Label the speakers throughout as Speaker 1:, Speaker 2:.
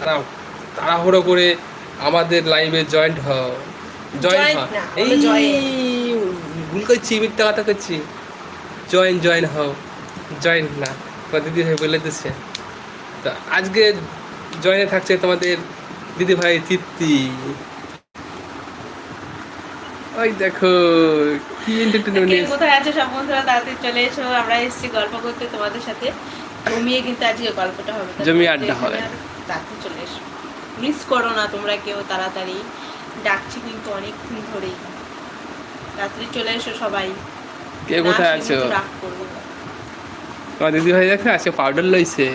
Speaker 1: তারা তাড়াহুড়ো করে আমাদের লাইভে জয়েন্ট হও জয়েন্ট এই ভুল করছি মিথ্যা কথা করছি। জয়েন জয়েন হও জয়েন্ট না তোমার দিদি ভাই বলে দিচ্ছে। তো আজকে জয়েনে থাকছে তোমাদের দিদি ভাই তৃপ্তি। ওই দেখো কি
Speaker 2: কোথায় আছে সব বন্ধুরা? তাড়াতাড়ি চলে এসো আমরা এসেছি গল্প করতে তোমাদের সাথে। জমিয়ে কিন্তু আজকে গল্পটা হবে।
Speaker 1: জমিয়ে আড্ডা হবে।
Speaker 2: তাড়াতাড়ি চলে এসো। মিস করো না তোমরা কেউ তাড়াতাড়ি। ডাকছি কিন্তু অনেকক্ষণ ধরেই। তাড়াতাড়ি চলে এসো সবাই।
Speaker 1: কে কোথায় আছো? তোমার দিদি ভাই দেখো আছে পাউডার লইছে।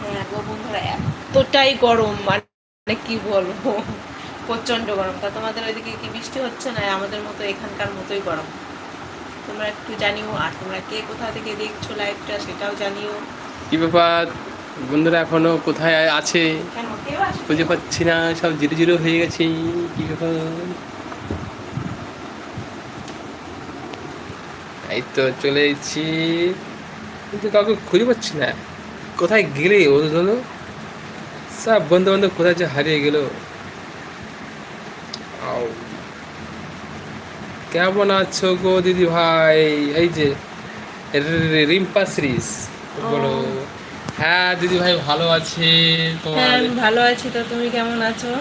Speaker 2: হ্যাঁ গো বন্ধুরা এতটাই গরম। মানে কি বলব? প্রচণ্ড গরম। তা তোমাদের ওইদিকে কি বৃষ্টি হচ্ছে না? আমাদের মতো এখানকার মতোই গরম। তোমরা একটু জানিও আর তোমরা কে কোথা থেকে দেখছ লাইভটা সেটাও জানিও।
Speaker 1: কি ব্যাপার? বন্ধুরা এখনও কোথায় আছে? খুঁজে পাচ্ছি না সব জিরো জিরো হয়ে গেছে। কি ব্যাপার? এই তো চলে এসেছি। কিন্তু কাউকে খুঁজে পাচ্ছি না। কোথায় গেলে ওগুলো সব বন্ধু বান্ধব কোথায় যে হারিয়ে গেল। কেমন আছো গো দিদি ভাই এই যে রিম্পা শ্রীস বলো। হ্যাঁ দিদি ভাই ভালো আছে।
Speaker 2: হ্যাঁ
Speaker 1: তোমার
Speaker 2: ভালো আছি তো তুমি কেমন আছো?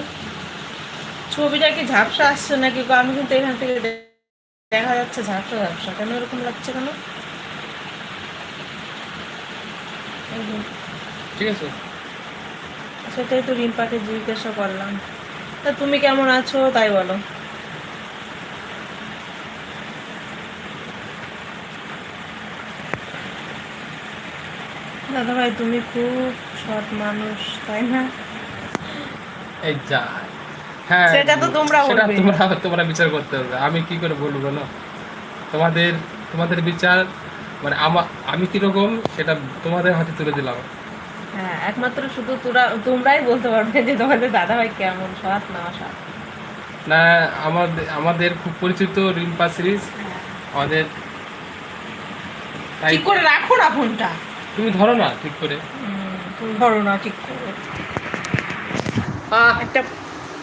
Speaker 2: ছবিটা কি ঝাপসা আসছে নাকি? আমি কিন্তু এখান থেকে দেখা যাচ্ছে ঝাপসা ঝাপসা। কেন এরকম লাগছে কেন?
Speaker 1: ঠিক আছে।
Speaker 2: সেটাই তো রিম্পাকে জিজ্ঞাসা করলাম। তা তুমি কেমন আছো? তাই বলো। দাদা ভাই তুমি খুব সৎ মানুষ তাই না?
Speaker 1: এই যা। হ্যাঁ
Speaker 2: সেটা তো তোমরা
Speaker 1: সেটা তোমরা তোমরা বিচার করতে হবে। আমি কি করে বলব বলো? তোমাদের তোমাদের বিচার মানে আমার আমি কীরকম সেটা তোমাদের হাতে তুলে দিলাম।
Speaker 2: হ্যাঁ একমাত্র শুধু তোরা তোমরাই বলতে পারবে যে তোমাদের দাদা ভাই কেমন সৎ না অসৎ।
Speaker 1: না আমাদের আমাদের খুব পরিচিত রিম্পা সিরিজ। আমাদের তাই
Speaker 2: ঠিক করে রাখো না ফোনটা?
Speaker 1: তুমি ধরো না ঠিক করে।
Speaker 2: তুমি ধরো না ঠিক করে। একটা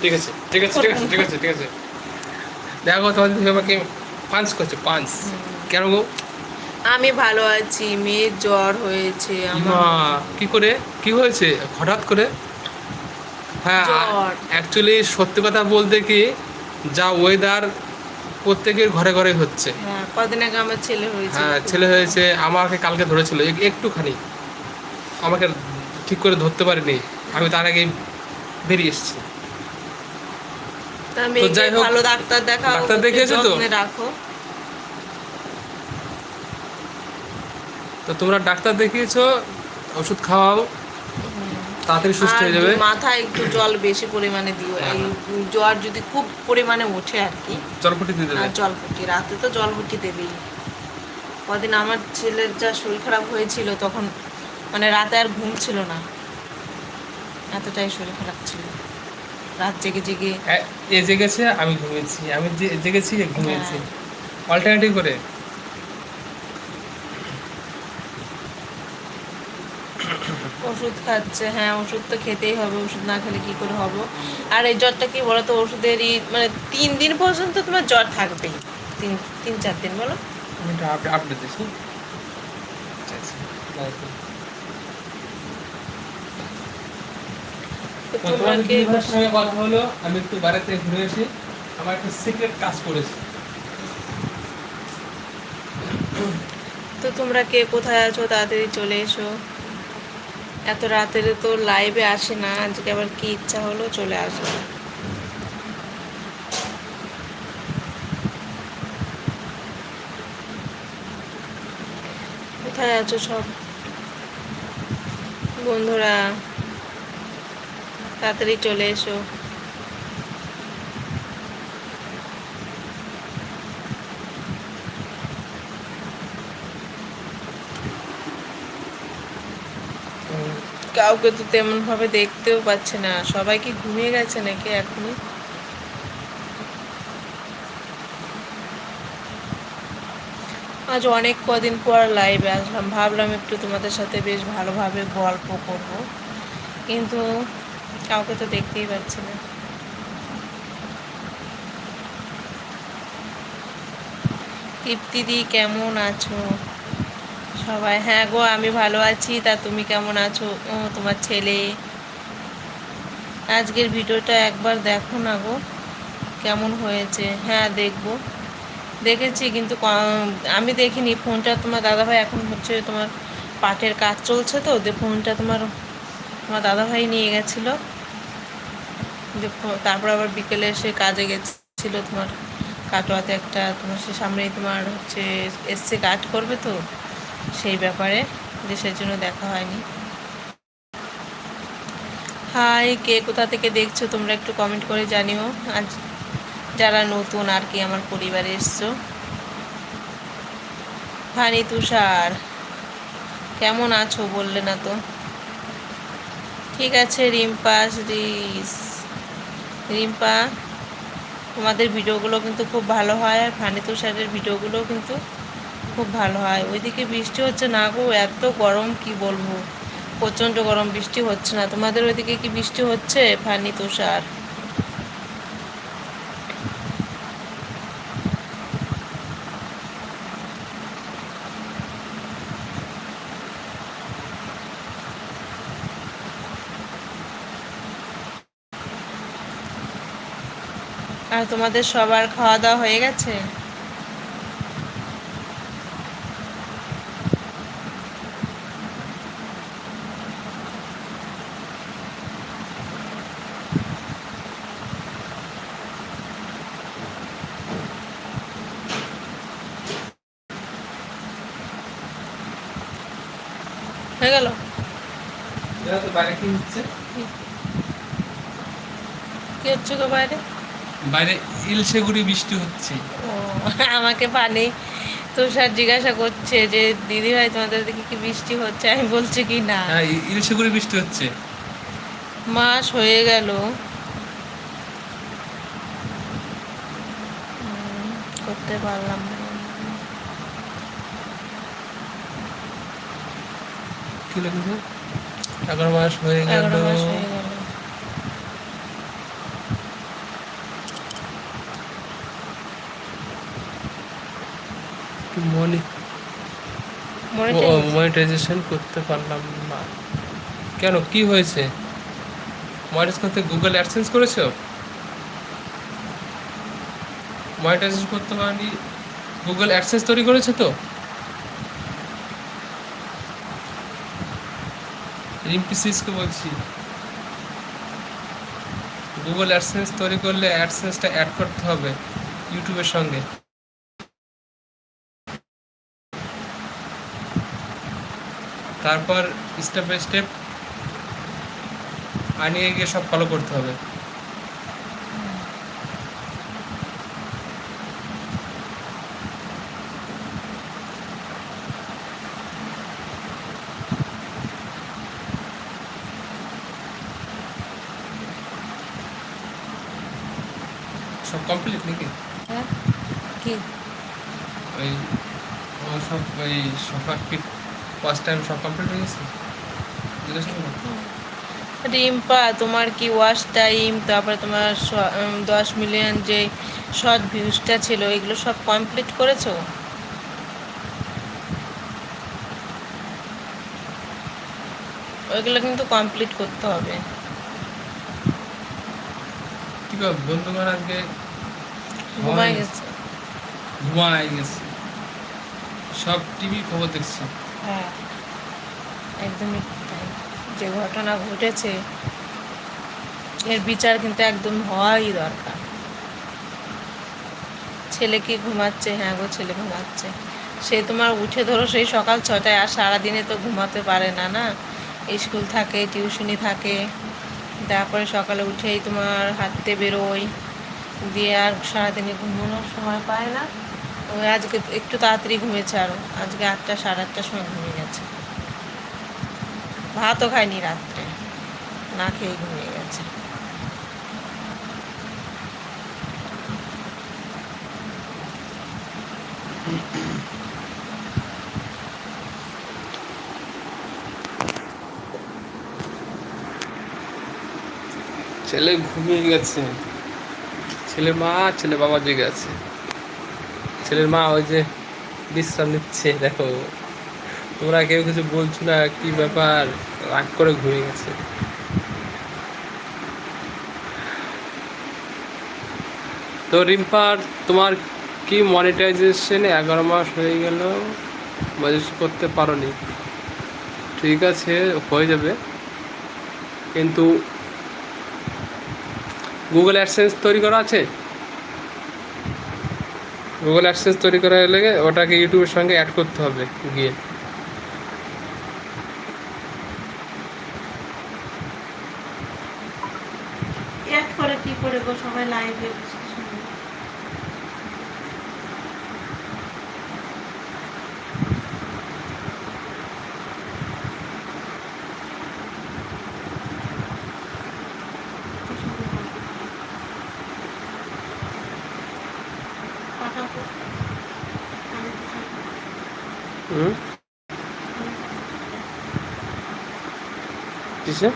Speaker 1: ঠিক আছে ঠিক আছে ঠিক আছে ঠিক আছে ঠিক আছে। দেখো তোমাদের দিদি আমাকে পাঞ্চ করছে পাঞ্চ কেন গো?
Speaker 2: আমি ভালো আছি মেয়ের জ্বর হয়েছে
Speaker 1: কি করে? কি হয়েছে? হঠাৎ করে? হ্যাঁ। অ্যাকচুয়ালি সত্যি কথা বলতে কি যা ওয়েদার প্রত্যেকের ঘরে ঘরে হচ্ছে।
Speaker 2: হ্যাঁ কদিন আগে আমার ছেলে হয়েছে।
Speaker 1: হ্যাঁ ছেলে হয়েছে আমাকে কালকে ধরেছিল একটুখানি। আমাকে ঠিক করে ধরতে পারিনি আমি তার আগে বেরিয়ে এসেছি। যাই হোক,
Speaker 2: ভালো ডাক্তার দেখাও
Speaker 1: ডাক্তার দেখিয়েছো তো?
Speaker 2: রাখো।
Speaker 1: তো তোমরা ডাক্তার দেখিয়েছো ওষুধ খাওয়াও। তাড়াতাড়ি সুস্থ হয়ে যাবে।
Speaker 2: মাথায় একটু জল বেশি পরিমাণে দিও।
Speaker 1: হ্যাঁ,
Speaker 2: জ্বর যদি খুব পরিমাণে ওঠে আর কি
Speaker 1: চরপটি দিয়ে দেবে।
Speaker 2: আর জল ফুটি রাতে তো জল ফুটি দেবেই। কদিন আমার ছেলের যা শরীর খারাপ হয়েছিল তখন মানে রাতে আর ঘুম ছিল না। এতটাই শরীর খারাপ ছিল। রাত জেগে জেগে
Speaker 1: এ- জেগেছে আমি ঘুমিয়েছি। আমি জেগেছি ঘুমিয়েছি।
Speaker 2: হ্যাঁ।
Speaker 1: অল্টারনেটিভ করে?
Speaker 2: ওষুধ খাচ্ছে হ্যাঁ ওষুধ তো খেতেই হবে ওষুধ না খেলে কি করে হবে? আর এই জ্বরটা কি বলতো ওষুধেরই মানে তিন দিন পর্যন্ত তোমার জ্বর থাকবেই। তিন তিন চার দিন বলো।
Speaker 1: তো
Speaker 2: তো তোমাকে
Speaker 1: কথা হলো আমি একটু বাইরে থেকে ঘুরে এসে আমার একটা সিক্রেট কাজ করেছি
Speaker 2: তো তোমরা কে কোথায় আছো তাড়াতাড়ি চলে এসো। এত রাতের তো লাইভে আসে না, আজকে আবার কি ইচ্ছা হলো চলে আসবে। কোথায় আছো সব? বন্ধুরা, তাড়াতাড়ি চলে এসো। কাউকে তো তেমন ভাবে দেখতেও পাচ্ছে না। সবাই কি ঘুমিয়ে গেছে নাকি এখনই? আজ অনেক কদিন পর লাইভে আসলাম। ভাবলাম একটু তোমাদের সাথে বেশ ভালোভাবে গল্প করব। কিন্তু কাউকে তো দেখতেই পাচ্ছি না। তৃপ্তিদি কেমন আছো? সবাই হ্যাঁ গো, আমি ভালো আছি। তা তুমি কেমন আছো? ও, তোমার ছেলে। আজকের ভিডিওটা একবার দেখো না গো, কেমন হয়েছে? হ্যাঁ দেখব। দেখেছি, কিন্তু আমি দেখিনি। ফোনটা তোমার দাদাভাই এখন হচ্ছে তোমার পাটের কাজ চলছে তো যে ফোনটা তোমার তোমার দাদাভাই নিয়ে গেছিল। তারপর আবার বিকেলে এসে কাজে গেছিল তোমার কাটোয়াতে একটা, তোমার সে সামনেই তোমার হচ্ছে এসছে কাট করবে তো? সেই ব্যাপারে দেশের জন্য দেখা হয়নি। হাই, কে কোথা থেকে দেখছ? তোমরা একটু কমেন্ট করে জানিও। আজ যারা নতুন, আর কি আমার পরিবারে এসছো? ফানি তুষার, কেমন আছো? বললে না তো। ঠিক আছে, রিম্পা, রিস, রিম্পা, তোমাদের ভিডিওগুলো কিন্তু খুব ভালো হয়। আর ফানি তুষারের ভিডিওগুলোও কিন্তু খুব ভালো হয়। ওইদিকে বৃষ্টি হচ্ছে না গো, এত গরম কি বলব? প্রচণ্ড গরম, বৃষ্টি হচ্ছে না। তোমাদের ওইদিকে কি বৃষ্টি হচ্ছে, ফানি তুষার? আর তোমাদের সবার খাওয়া দাওয়া হয়ে গেছে হয়ে গেল
Speaker 1: জানো তো বাইরে কি হচ্ছে?
Speaker 2: কি হচ্ছে গো বাইরে?
Speaker 1: বাইরে ইলশেগুড়ি বৃষ্টি হচ্ছে।
Speaker 2: আমাকে পানি তুষার জিজ্ঞাসা করছে যে দিদি ভাই তোমাদের দিকে কি বৃষ্টি হচ্ছে? আমি বলছি কি না।
Speaker 1: হ্যাঁ ইলশেগুড়ি বৃষ্টি হচ্ছে।
Speaker 2: মাস হয়ে গেল। করতে পারলাম না।
Speaker 1: কি লিখেছে এগারো মাস হয়ে গেল। মনিটাইজেশন করতে পারলাম না। কেন? কি হয়েছে? মনিটাইজ করতে গুগল অ্যাডসেন্স করেছ? মনিটাইজেশন করতে পারি গুগল অ্যাডসেন্স তৈরি করেছ তো? রিম্পি সিসকে বলছি? গুগল অ্যাডসেন্স তৈরি করলে অ্যাডসেন্সটা অ্যাড করতে হবে ইউটিউবের সঙ্গে। তারপর স্টেপ বাই স্টেপ আনিয়ে গিয়ে সব ফলো করতে হবে সব কমপ্লিট নাকি
Speaker 2: হ্যাঁ? কি
Speaker 1: ওই ও সব ওই সফা কিট ফার্স্ট টাইম সব কমপ্লিট হয়ে গেছে?
Speaker 2: রিম্পা তোমার কি ওয়াচ টাইম তারপরে তোমার দশ মিলিয়ন যে শর্ট ভিউজটা ছিল এগুলো সব কমপ্লিট করেছ? ওইগুলো কিন্তু কমপ্লিট করতে হবে।
Speaker 1: কি বন্ধুগণ আজকে
Speaker 2: ঘুমাই গেছে।
Speaker 1: ঘুমাই গেছে। সব টিভি খবর দেখছে।
Speaker 2: হ্যাঁ একদমই। যে ঘটনা ঘটেছে, এর বিচার কিন্তু একদম হওয়াই দরকার। ছেলে কি ঘুমাচ্ছে? হ্যাঁ গো, ছেলে ঘুমাচ্ছে। সে তোমার উঠে ধরো, সেই সকাল ছটায় আর সারাদিনে তো ঘুমাতে পারে না না? স্কুল থাকে, টিউশনি থাকে, তারপরে সকালে উঠেই তোমার হাঁটতে বেরোয় দিয়ে আর সারাদিনে ঘুমানোর সময় পায় না। ওই আজকে একটু তাড়াতাড়ি ঘুমিয়েছে আরও আজকে আটটা, সাড়ে আটটার সময় ঘুমিয়ে গেছে। ভাতও খায়নি রাত্রে। না খেয়ে ঘুমিয়ে গেছে।
Speaker 1: ছেলে ঘুমিয়ে গেছে। ছেলে মা, ছেলে বাবা জেগে আছে। ছেলের মা ওই যে বিশ্রাম নিচ্ছে, দেখো। তোমরা কেউ কিছু বলছো না, কি ব্যাপার? রাগ করে ঘুমিয়ে গেছে। তো রিম্পার তোমার কি মনিটাইজেশন এগারো মাস হয়ে গেল? মনিটাইজ করতে পারোনি। ঠিক আছে, হয়ে যাবে। কিন্তু গুগল অ্যাডসেন্স তৈরি করা আছে? গুগল অ্যাডসেন্স তৈরি করা লেগে ওটাকে ইউটিউবের সঙ্গে অ্যাড করতে হবে গিয়ে।
Speaker 2: অ্যাড করে কি করে গো সবাই লাইভে
Speaker 1: হুম কিসে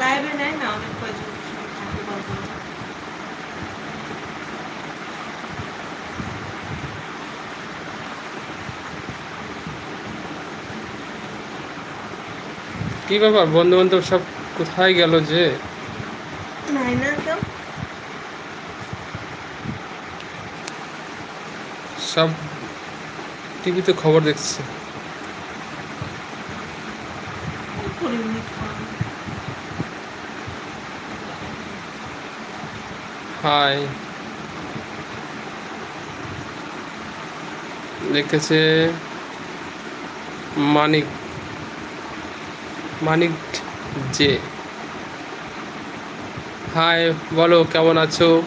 Speaker 2: লাইভে নেয় না অনেক কয়জন থাকে গল্প।
Speaker 1: কি ব্যাপার? বন্ধু বান্ধব সব কোথায় গেল যে? সব টিভিতে খবর দেখছে। হাই। লিখেছে মানিক। মানিক জে। হাই বলো, কেমন আছো?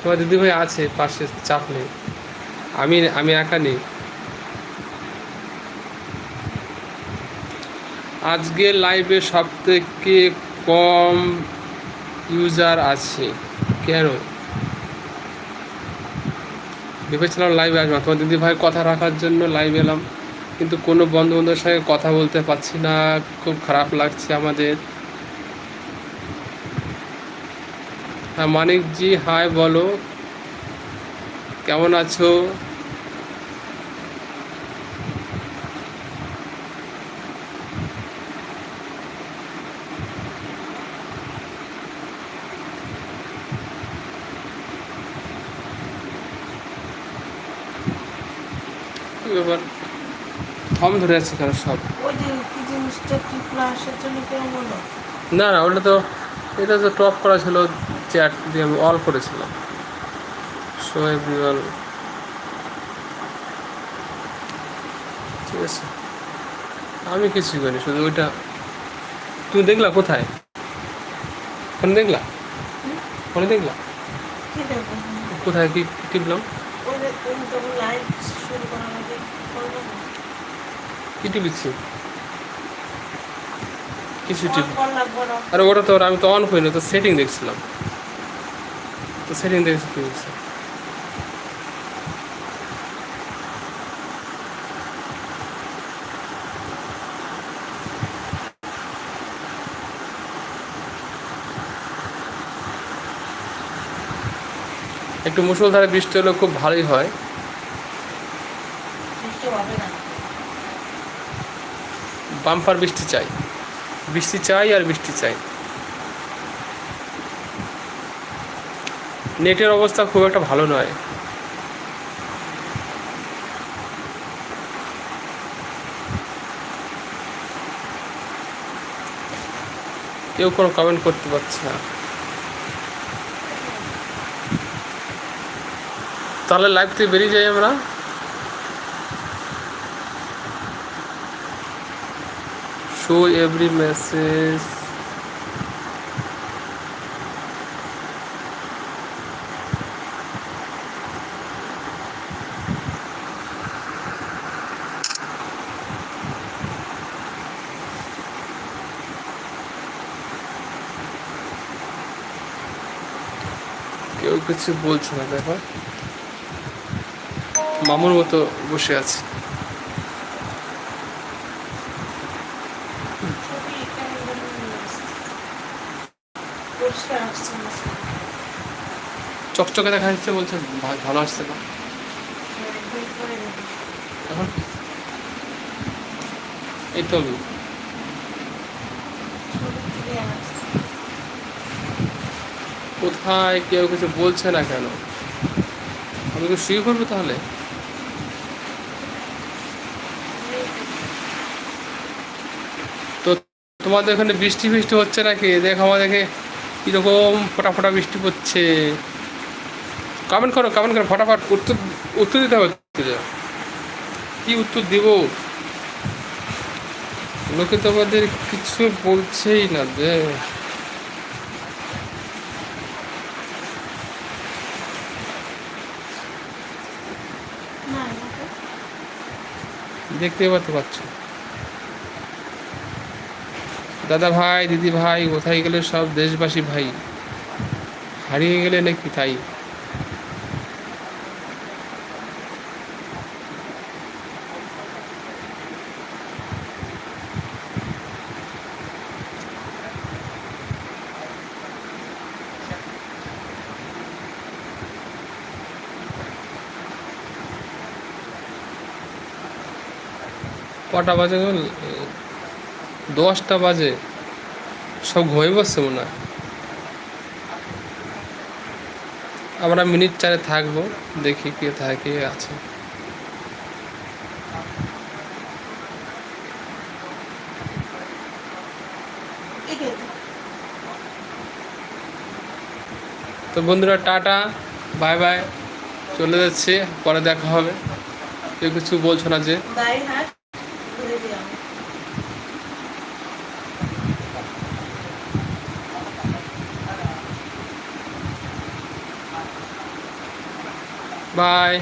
Speaker 1: তোমার দিদিভাই আছে, পাশে চাপ নেই। আমি আমি একা নেই। আজকে লাইভে সব থেকে কম ইউজার আছে। কেন? ভেবেছিলাম লাইভে আসব তোমার দিদি ভাই কথা রাখার জন্য লাইভ এলাম। কিন্তু কোনো বন্ধু বান্ধবের সঙ্গে কথা বলতে পারছি না, খুব খারাপ লাগছে আমাদের। হ্যাঁ মানিকজি, হাই বলো। কেমন আছো? ব্যাপার? থম ধরে আছে কেন সব।
Speaker 2: ওই যে কি জিনিসটা জন্য
Speaker 1: না না ওটা তো এটা তো টপ করা ছিল চ্যাট দিয়ে আমি অল করেছিলাম। সো এভরিওয়ান ঠিক আছে। আমি কিছুই করিনি শুধু ওইটা। তুমি দেখলা কোথায়? ফোনে দেখলা? ফোনে দেখলা? কোথায় কি টিপলাম
Speaker 2: ওই যে তুমি তখন লাইভ শুরু করার আগে করব না
Speaker 1: কি টিপিছি কিছু টিপ
Speaker 2: না
Speaker 1: আরে ওটা তো আমি তো অন করিনি তো সেটিং দেখছিলাম। তো সেটিং দেখছি কি হচ্ছে একটু মুসলধারে বৃষ্টি হলে খুব ভালোই হয়
Speaker 2: বৃষ্টি হবে না
Speaker 1: বাম্পার বৃষ্টি চাই। বৃষ্টি চাই আর বৃষ্টি চাই। নেটের অবস্থা খুব একটা ভালো নয়। কেউ কোনো কমেন্ট করতে পারছে না। তাহলে লাইভ থেকে বেরিয়ে যাই আমরা। Show every message. কেউ কিছু বলছে না দেখো। মামুর মতো বসে আছে। চকচকে দেখা যাচ্ছে বলছে ভালো আসছে না। এখন এই তো কোথায় কেউ কিছু বলছে না কেন? আমি কি শুয়ে পড়ব তাহলে? তো তোমাদের ওখানে বৃষ্টি ফিষ্টি হচ্ছে নাকি? দেখো আমাদেরকে কীরকম ফোটা ফোটা বৃষ্টি পড়ছে। কমেন্ট করো কমেন্ট করো, ফটাফট উত্তর উত্তর দিতে হবে কি উত্তর দিব? লোকে তোমাদের কিছু বলছেই না যে দেখতে পাতে পাচ্ছ। দাদা ভাই, দিদি ভাই, কোথায় গেলে সব দেশবাসী ভাই? হারিয়ে গেলে নাকি তাই? কটা বাজে? দশটা বাজে। সব ঘুমিয়ে বসছে মনে হয়। আমরা মিনিট চারে থাকব, দেখি কে থাকে আছে। তো বন্ধুরা, টাটা, বাই বাই। চলে যাচ্ছে, পরে দেখা হবে। কেউ কিছু বলছো না যে
Speaker 2: দায় হাট ঘুরে দিলাম
Speaker 1: বাই